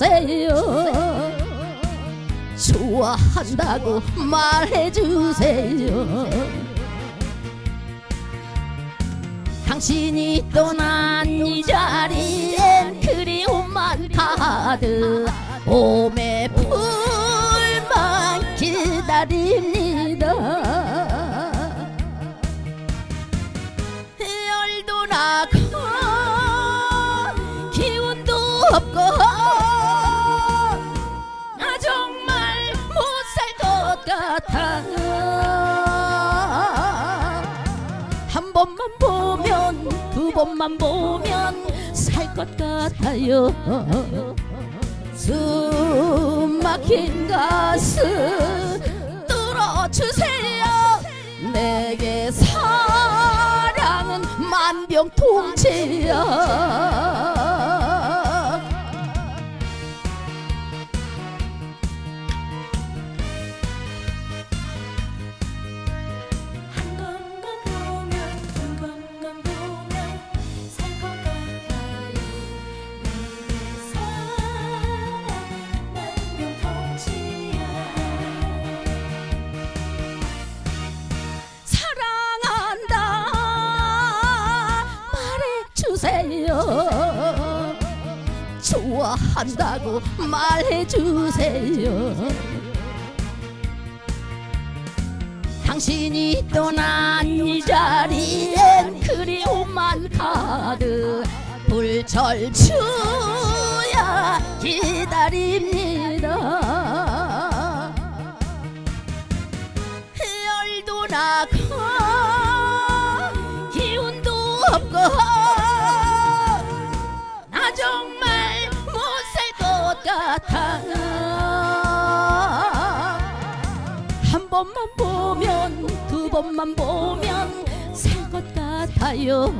말해주세요. 좋아한다고 말해 주세요. 당신이 떠난 이 자리엔 그리움만 가득 봄의 번만 보면 두 번만 보면 살 것 같아요. 숨 막힌 가슴 뚫어주세요. 내게 사랑은 만병통치야 말해주세요. 좋아한다고 말해주세요. 당신이 떠난 이 자리엔 그리움만 가득 불철주야 기다립니다. 열도 나고 기운도 없고 번만 보면 두 번만 보면 살것 같아요.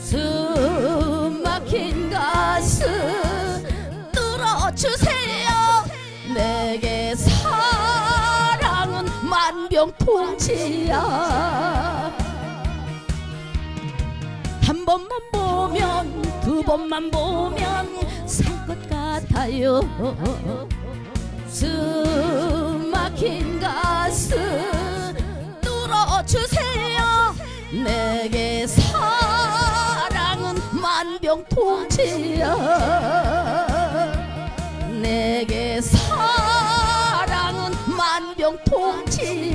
숨 막힌 가슴 뚫어주세요. 내게 사랑은 만병통치야. 한 번만 보면 두 번만 보면 살것 같아요. 숨 통치야. 내게 사랑은 만병통치야